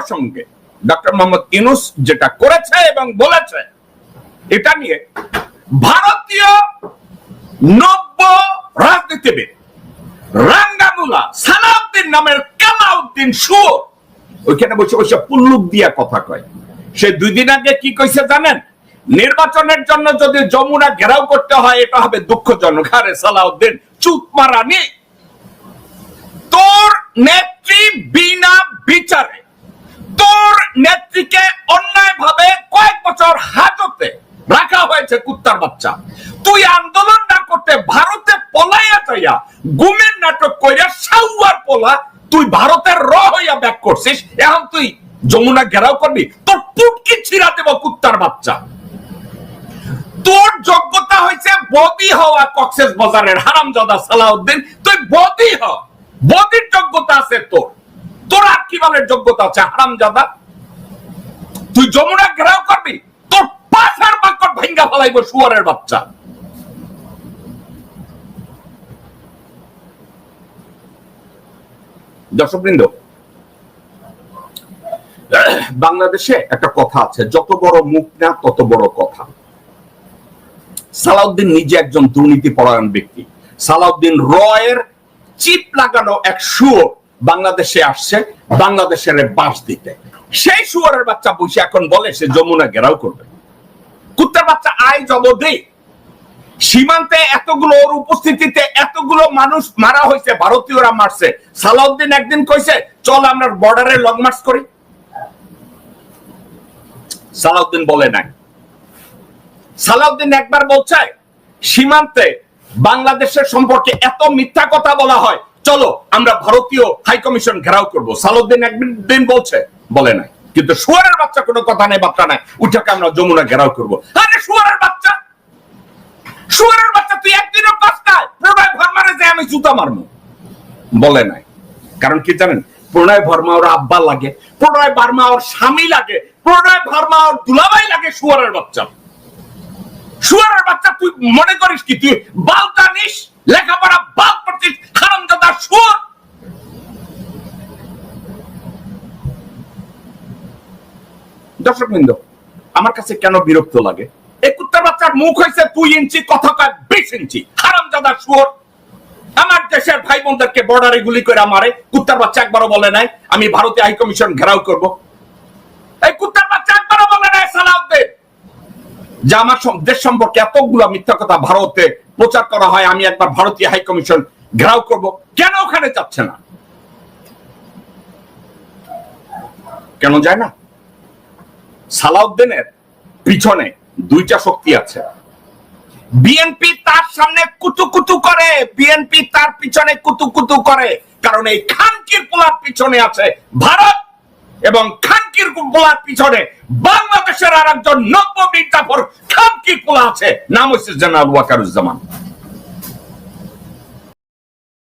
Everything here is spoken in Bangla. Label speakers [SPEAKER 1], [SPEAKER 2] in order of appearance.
[SPEAKER 1] প্রসঙ্গে ডক্টর মোহাম্মদ ইউনুস যেটা করেছে এবং বলেছে, এটা নিয়ে ভারতীয় নব্য রাজনীতিবিদ রাঙ্গামুলা সালাউদ্দিন নামের কালাউদ্দিন সুর ওইখানে বসে বসে পুল্লুক দিয়া কথা কয়। সে দুই দিন আগে কি কইছে জানেন? নির্বাচনের জন্য যদি যমুনা ঘেরাও করতে হয়, এটা হবে দুঃখজনক। আরে সালাউদ্দিন, চুপ মারানি তোর নেত্রী বাচ্চা। তুই আন্দোলন না করতে ভারতে পলাইয়া যাইয়া গুমের নাটক কইরা সাউয়ার পোলা, তুই ভারতের র হইয়া ব্যাক করছিস, এখন তুই যমুনা ঘেরাও করবি, তোর পুটকি ছিড়া দেব কুত্তার বাচ্চা। তোর যোগ্যতা হয়েছে বদি হওয়া কক্সেস বাজারের হারামজাদা সালাউদ্দিন। তুই বদি হ, বদির যোগ্যতা আছে তোর। তোর আর কি যোগ্যতা আছে হারামজাদা? তুই যমুনা ভেঙ্গা ফেলাইব শুয়ারের বাচ্চা। দর্শকবৃন্দ, বাংলাদেশে একটা কথা আছে, যত বড় মুখ না, তত বড় কথা। সালাউদ্দিন নিজে একজন দুর্নীতি পরায়ণ ব্যক্তি। সালাউদ্দিন রয়ের চিপ লাগানো এক শুয়োর বাংলাদেশে আসছে, বাংলাদেশের বাস দিতে। সেই শুয়োরের বাচ্চা বসে এখন বলে, সে যমুনা ঘেরাও করবে। কুত্তার বাচ্চা আয় জবদে সীমান্তে এতগুলো ওর উপস্থিতিতে এতগুলো মানুষ মারা হয়েছে, ভারতীয়রা মারছে। সালাউদ্দিন একদিন কইছে, চল আমরা বর্ডারে লং মার্চ করি। সালাউদ্দিন বলে নাই। সালাউদ্দিন একবার বলছে, সীমান্তে বাংলাদেশের সম্পর্কে এত মিথ্যা কথা বলা হয়, চলো আমরা ভারতীয় হাই কমিশন ঘেরাও করব। সালাউদ্দিন একদিন বলছে, বলে নাই। কিন্তু শুয়ারের বাচ্চা কোনো কথা নেই বাচ্চা নাই। উঠাকে আমরা যমুনা ঘেরাও করব। আরে শুয়ারের বাচ্চা! শুয়ারের বাচ্চা, তুই একদিনও কাজটায় প্রণয় ভার্মারে যে আমি জুতা মারবো বলে নাই। কারণ কি জানেন? প্রণয় ভার্মা ওর আব্বা লাগে, প্রণয় ভার্মা ওর স্বামী লাগে, প্রণয় ভার্মা ওর দুলাভাই লাগে শুয়ারের বাচ্চা। শুয়ারের বাচ্চা, তুই মনে করিস কি? তুই বাল জানিস, লেখাপড়া বাল করছিস হারামজাদা শুয়ার। দর্শকবৃন্দ আমার কাছে কেন বিরক্ত লাগে? এই বাচ্চার মুখ হয়েছে দুই ইঞ্চি, কথা কয় বিশ ইঞ্চি। শুয়োর। আমার দেশের ভাই বোনদেরকে বর্ডারে গুলি করে মারে। কুত্তার বাচ্চা একবারও বলে নাই, আমি ভারতীয় হাই কমিশন ঘেরাও করব। এই কুত্তার বাচ্চা একবারও বলে নাই, সালাউদ্দিন। যে আমার দেশ সম্পর্কে এতগুলো মিথ্যা কথা ভারতে প্রচার করা হয়, আমি একবার ভারতীয় হাই কমিশন ঘেরাও করব। কেন ওখানে যাচ্ছে না? কেন যায় না? সালাউদ্দিনের পিছনে দুইটা শক্তি আছে। বিএনপি তার সামনে কুতু কুতু করে, বিএনপি তার পিছনে কুতু কুতু করে, কারণ এই খানকির পোলার পিছনে আছে ভারত এবং খানকির পোলার পিছনে বাংলাদেশের আর একজন নব্য মির্জাফর খানকির পোলা আছে। নাম হচ্ছে জেনারেল ওয়াকারুজ্জামান।